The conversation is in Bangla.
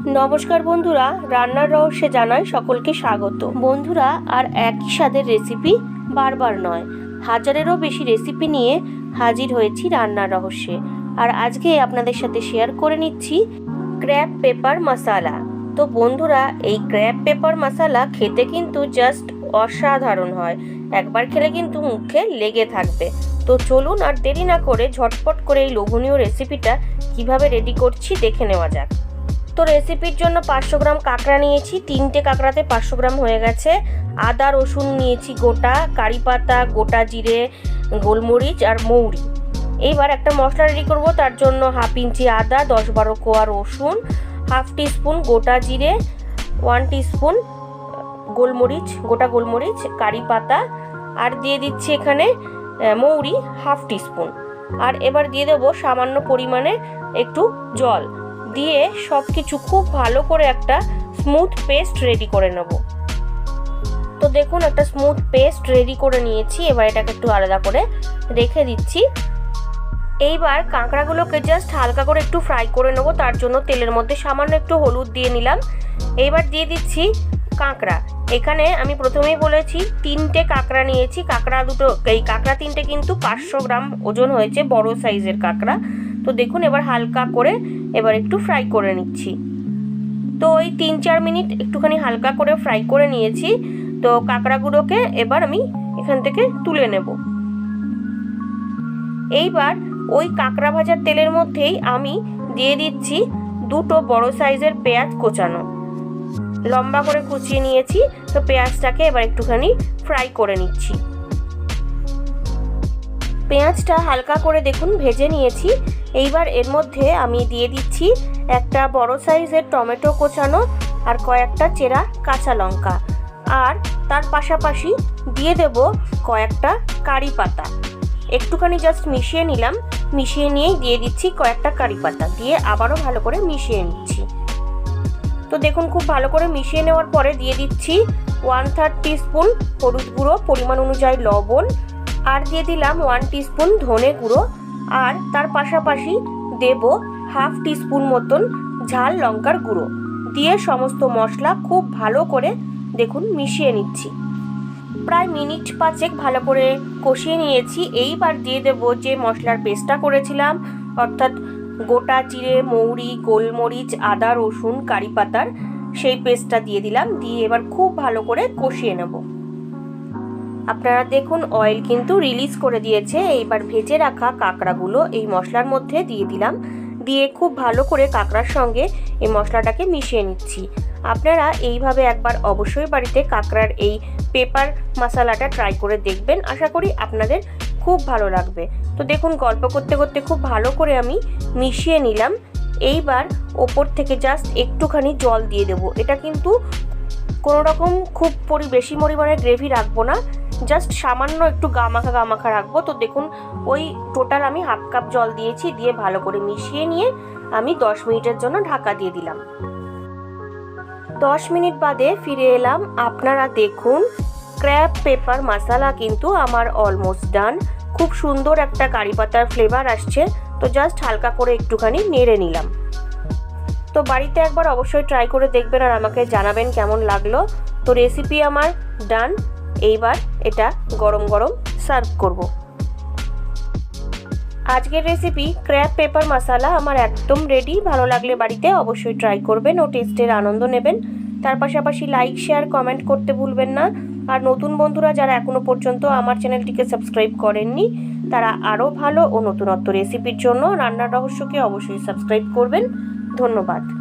নমস্কার বন্ধুরা, রান্নার রহস্যে জানাই সকলকে স্বাগত। বন্ধুরা, আর একই স্বাদের রেসিপি বারবার নয়, হাজারেরও বেশি রেসিপি নিয়ে হাজির হয়েছি রান্নার রহস্যে। আর আজকে আপনাদের সাথে শেয়ার করে নিচ্ছি ক্র্যাপ পেপার মশালা তো বন্ধুরা, এই ক্র্যাপ পেপার মশালা খেতে কিন্তু জাস্ট অসাধারণ হয়। একবার খেলে কিন্তু মুখে লেগে থাকবে। তো চলুন আর দেরি না করে ঝটপট করে এই লোভনীয় রেসিপিটা কীভাবে রেডি করছি দেখে নেওয়া যাক। তো রেসিপির জন্য পাঁচশো গ্রাম কাঁকড়া নিয়েছি, তিনটে কাঁকড়াতে পাঁচশো গ্রাম হয়ে গেছে। আদা, রসুন নিয়েছি গোটা, কারি পাতা, গোটা জিরে, গোলমরিচ আর মৌরি। এইবার একটা মশলা রেডি করব, তার জন্য হাফ ইঞ্চি আদা, দশ বারো কোয়া রসুন হাফ টিস্পুন গোটা জিরে ওয়ান টিস্পুন গোলমরিচ, গোটা গোলমরিচ, কারি পাতা, আর দিয়ে দিচ্ছি এখানে মৌরি হাফ টিস্পুন আর এবার দিয়ে দেবো সামান্য পরিমাণে একটু জল। দিয়ে সব কিছু খুব ভালো করে একটা স্মুথ পেস্ট রেডি করে নেব। তো দেখুন, একটা স্মুথ পেস্ট রেডি করে নিয়েছি, এবার এটাকে একটু আলাদা করে রেখে দিচ্ছি। এইবার কাঁকড়াগুলোকে জাস্ট হালকা করে একটু ফ্রাই করে নেব, তার জন্য তেলের মধ্যে সামান্য একটু হলুদ দিয়ে নিলাম। এইবার দিয়ে দিচ্ছি কাঁকড়া। এখানে আমি প্রথমেই বলেছি, তিনটে কাঁকড়া নিয়েছি। কাঁকড়া দুটো, এই কাঁকড়া তিনটে কিন্তু পাঁচশো গ্রাম ওজন হয়েছে, বড় সাইজের কাঁকড়া। তো দেখুন, এবার হালকা করে এবার একটু ফ্রাই করে নিচ্ছি। তো ওই তিন চার মিনিট একটুখানি হালকা করে ফ্রাই করে নিয়েছি। তো কাঁকড়াগুলোকে এবার আমি এখান থেকে তুলে নেব। এইবার ওই কাঁকড়া ভাজার তেলের মধ্যেই আমি দিয়ে দিচ্ছি দুটো বড় সাইজের পেঁয়াজ কোচানো। লম্বা করে কুচিয়ে নিয়েছি। তো পেঁয়াজটাকে এবার একটুখানি ফ্রাই করে নিচ্ছি। পেঁয়াজটা হালকা করে দেখুন, ভেজে নিয়েছি। এইবার এর মধ্যে আমি দিয়ে দিচ্ছি একটা বড় সাইজের টমেটো কোচানো আর কয়েকটা চেরা কাঁচা লঙ্কা। আর তার পাশাপাশি দিয়ে দেব কয়েকটা কারি পাতা। একটুখানি জাস্ট মিশিয়ে নিলাম। মিশিয়ে নিয়েই দিয়ে দিচ্ছি কয়েকটা কারি পাতা। দিয়ে আবারও ভালো করে মিশিয়ে নিচ্ছি। তো দেখুন, খুব ভালো করে মিশিয়ে নেওয়ার পরে দিয়ে দিচ্ছি ওয়ান থার্ড টিস্পুন হলুদ গুঁড়ো। পরিমাণ অনুযায়ী লবণ আর দিয়ে দিলাম ওয়ান টিস্পুন ধনে গুঁড়ো। আর তার পাশাপাশি দেব হাফ টিস্পুন মতন ঝাল লঙ্কার গুঁড়ো। দিয়ে সমস্ত মশলা খুব ভালো করে দেখুন মিশিয়ে নিচ্ছি। প্রায় মিনিট পাঁচেক ভালো করে কষিয়ে নিয়েছি। এইবার দিয়ে দেব যে মশলার পেস্টটা করেছিলাম, অর্থাৎ গোটা জিরে, মৌরি, গোলমরিচ, আদা, রসুন, কারি পাতার, সেই পেস্টটা দিয়ে দিলাম। দিয়ে এবার খুব ভালো করে কষিয়ে নেব। আপনারা দেখুন অয়েল কিন্তু রিলিজ করে দিয়েছে। এইবার ভেজে রাখা কাঁকড়াগুলো এই মশলার মধ্যে দিয়ে দিলাম। দিয়ে খুব ভালো করে কাঁকড়ার সঙ্গে এই মশলাটাকে মিশিয়ে নিচ্ছি। আপনারা এইভাবে একবার অবশ্যই বাড়িতে কাঁকড়ার এই পেপার মশলাটা ট্রাই করে দেখবেন। আশা করি আপনাদের খুব ভালো লাগবে। তো দেখুন, গল্প করতে করতে খুব ভালো করে আমি মিশিয়ে নিলাম। এইবার ওপর থেকে জাস্ট একটুখানি জল দিয়ে দেবো। এটা কিন্তু কোনো রকম খুব বেশি পরিমাণে গ্রেভি রাখব না। জাস্ট সামান্য একটু গামাখা গামাখা রাখব। তো দেখুন, ওই টোটাল আমি হাফ কাপ জল দিয়েছি, দিয়ে ভালো করে মিশিয়ে নিয়ে আমি দশ মিনিটের জন্য ঢাকা দিয়ে দিলাম। দশ মিনিট বাদে ফিরে এলাম। আপনারা দেখুন, ক্র্যাব পেপার মশালা কিন্তু আমার অলমোস্ট ডান খুব সুন্দর একটা কারি পাতার ফ্লেভার আসছে। তো জাস্ট হালকা করে একটুখানি নেড়ে নিলাম। তো বাড়িতে একবার অবশ্যই ট্রাই করে দেখবেন আর আমাকে জানাবেন কেমন লাগল। তো রেসিপি আমার ডান এইবার এটা গরম গরম সার্ভ করব। আজকের রেসিপি ক্র্যাব পেপার মশালা আমার একদম রেডি ভালো লাগলে বাড়িতে অবশ্যই ট্রাই করবেন ও টেস্টের আনন্দ নেবেন। তার পাশাপাশি লাইক শেয়ার কমেন্ট করতে ভুলবেন না। আর নতুন বন্ধুরা যারা এখনও পর্যন্ত আমার চ্যানেলটিকে সাবস্ক্রাইব করেননি, তারা আরও ভালো ও নতুনত্ব রেসিপির জন্য রান্নার রহস্যকে অবশ্যই সাবস্ক্রাইব করবেন। ধন্যবাদ।